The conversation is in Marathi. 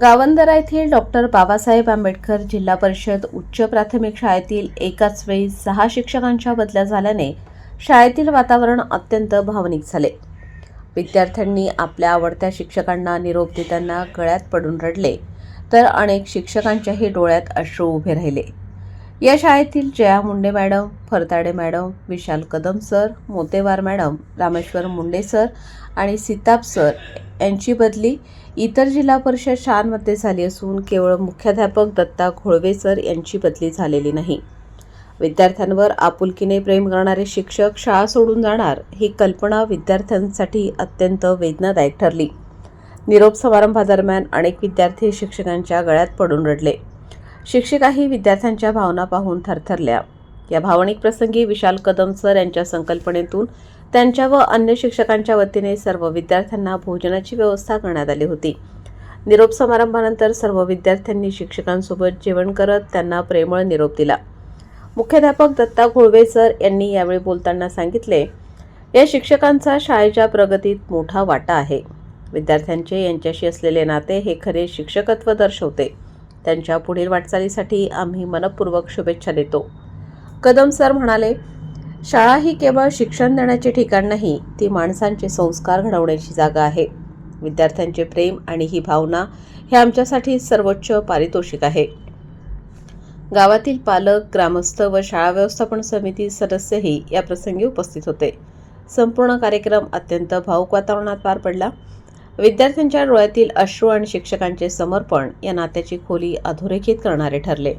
गावंदरा येथील डॉक्टर बाबासाहेब आंबेडकर जिल्हा परिषद उच्च प्राथमिक शाळेतील एकाच वेळी सहा शिक्षकांच्या बदल्या झाल्याने शाळेतील वातावरण अत्यंत भावनिक झाले. विद्यार्थ्यांनी आपल्या आवडत्या शिक्षकांना निरोप देताना गळ्यात पडून रडले तर अनेक शिक्षकांच्याही डोळ्यात अश्रू उभे राहिले. या शाळेतील Jaya Munde madam Phartade madam Vishal Kadam sir Motewar madam Rameshwar Munde sir आणि सिताप सर यांची बदली इतर जिल्हा परिषद शाळांमध्ये झाली असून केवळ मुख्याध्यापक दत्ता घोळवे सर यांची बदली झालेली नाही. विद्यार्थ्यांवर आपुलकीने प्रेम करणारे शिक्षक शाळा सोडून जाणार ही कल्पना विद्यार्थ्यांसाठी अत्यंत वेदनादायक ठरली. निरोप समारंभादरम्यान अनेक विद्यार्थी शिक्षकांच्या गळ्यात पडून रडले. शिक्षिकाही विद्यार्थ्यांच्या भावना पाहून थरथरल्या. या भावनिक प्रसंगी विशाल कदम सर यांच्या संकल्पनेतून त्यांच्या व अन्य शिक्षकांच्या वतीने सर्व विद्यार्थ्यांना भोजनाची व्यवस्था करण्यात आली होती. निरोप समारंभानंतर सर्व विद्यार्थ्यांनी शिक्षकांसोबत जेवण करत त्यांना प्रेमळ निरोप दिला. मुख्याध्यापक दत्ता घोळवे सर यांनी यावेळी बोलताना सांगितले या शिक्षकांचा शाळेच्या प्रगतीत मोठा वाटा आहे. विद्यार्थ्यांचे यांच्याशी असलेले नाते हे खरे शिक्षकत्व दर्शवते. त्यांच्या पुढील वाटचालीसाठी आम्ही मनपूर्वक शुभेच्छा देतो. कदम सर म्हणाले शाळा ही केवळ शिक्षण देण्याचे ठिकाण नाही ती माणसांचे संस्कार घडवण्याची जागा आहे. विद्यार्थ्यांचे प्रेम आणि ही भावना हे आमच्यासाठी सर्वोच्च पारितोषिक आहे. गावातील पालक ग्रामस्थ व शाळा व्यवस्थापन समिती सदस्यही या प्रसंगी उपस्थित होते. संपूर्ण कार्यक्रम अत्यंत भाऊक वातावरणात पार पडला. विद्यार्थ्यांच्या डोळ्यातील अश्रू आणि शिक्षकांचे समर्पण या नात्याची खोली अधोरेखित करणारे ठरले.